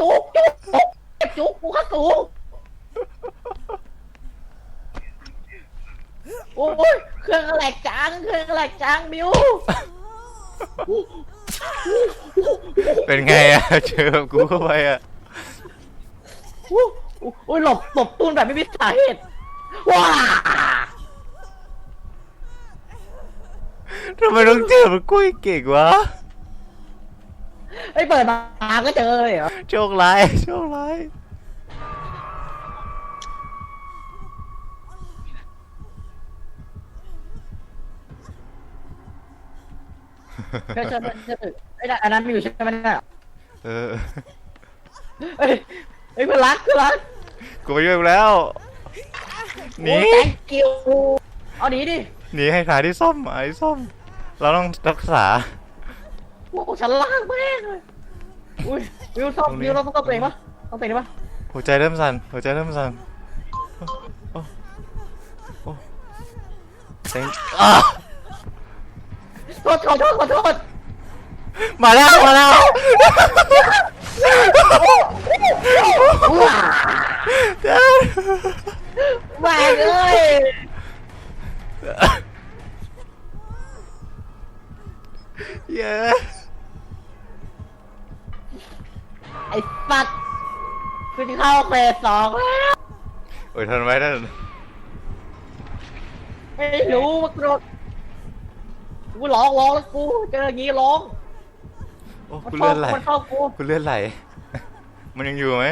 จุกจุกจุกเจ็บจุกกูข้ากูโอ้ยเครื่องแหลกจังเครื่องแหลกจังมิวเป็นไงอะเจอแบบกูเข้าไปอะอู้อู้โอ้ยหลบหลบตูนแบบไม่มีสาเหตุว้าทำไมต้องเจอมันกุ้ยเก่งวะ ไอ้ยเปิดมาก็เจอเลยเหรอโชคร้ายโชคร้ายเจอเจอเจอไอ้ยนั่นอันนั้นมีอยู่ใช่ไหมเนี่ยเออเอ้ยเอ้ยเพื่อนรักเพื่อนรักกูไปช่วยมึงแล้วหนีโอ้ย thank you เอาหนีดิหนีให้หาที่ซ่อมหาที่ซ่อมเราต้องรักษา โอ้ฉันลากแม่งเลยอุ้ยวิวต้องตรงนี้ วิวเราต้องต้องเตะปะต้องเตะปะหัวใจเริ่มสั่นหัวใจเริ่มสั่นโอ้โอ้โอ้เซ็งอะโทษขอโทษขอโทษมาแล้วมาแล้วว้าแม่งเอ้ย เย้ไอ้สัตว์กูจะเข้าเฟสสองแล้วโอ้ยทนไว้ท่านไม่รู้ว่ากูโดนกูร้องร้องแล้วกูเจออย่างงี้ร้องโอ้มันกูเข้าเลื่อนไหลมันเข้ากูกูเลื่อนไหล มันยังอยู่ไหม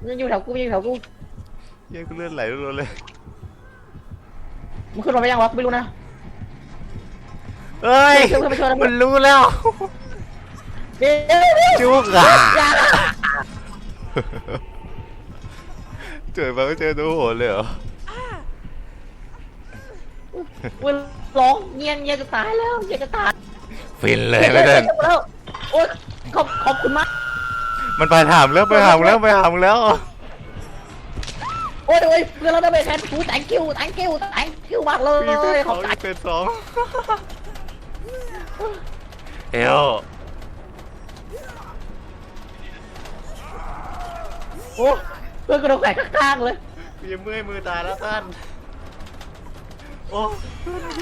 มันอยู่แถวกูมันอยู่แถวกูเย้กูเลื่อนไหลรัวๆเลย มันขึ้นมาไปยังวะไม่รู้นะ เฮ้ย เพื่อนเพื่อนเพื่อนมันรู้แล้วเดี๋ยวเดี๋ยวจุกอะอย่าเจอมาก็เจอตัวโหดเลยเหรอกูร้องเงียนเงียนจะตายแล้วเงียนจะตายฟินเลยไม่เดินแล้วโอ๊ยขอบขอบคุณมากมันไปถามแล้วไปถามแล้วไปถามแล้ว โอ้ยโอ้ยเพื่อนเราได้ไปแทนกู thank you thank you thank you มากเลยมีเป็นขสออบงใจ เป็นสอง เอลโอ้เพื่อนกระโดดแขกข้างๆเลยกูยังเมื่อยมือตายแล้วท่านโอ้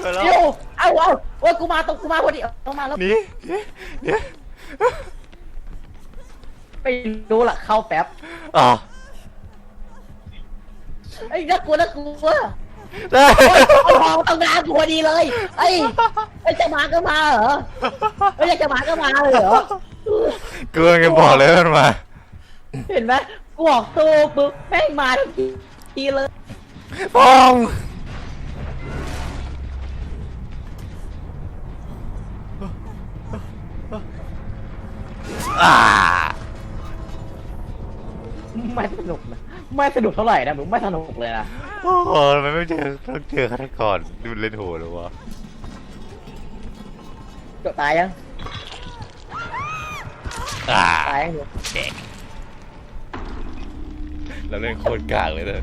เจอแล้วเดี๋ยวเอาเอาโอ้ยกูมาตรงกูมาพอดีเอามาแล้วหนีหนีหนีไม่รู้ล่ะเข้าแป๊บอ๋อไอ้ยน่ากลัวน่ากลัว ได้โอ้ยเอาทองตั้งนานกูพอดีเลยไอ้ไอ้จะมาก็มาเหรอไอ้ยจะมาก็มาเลยเหรอกูยังบอกเลยมันมา เห็นไหมกูออกตัวปุ๊บแม่งมาทันทีทีเลยฟองอ่า ไม่สนุกนะ ไม่สนุกเท่าไหร่นะมึงไม่สนุกเลยนะโอ้โหมันไม่เจอต้องเจอฆาตกรดูเล่นโหดหรอวะเกือบตายยังอ่าตายยังอยู่เราเล่นโคตรกากเลยเด้อ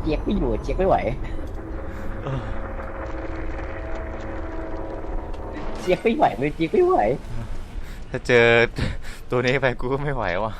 เจี๊ยกไม่อยู่เจี๊ยกไม่ไหวเจี๊ยกไม่ไหวไม่เจี๊ยกไม่ไหวถ้าเจอตัวนี้ไปกูก็ไม่ไหวว่ะ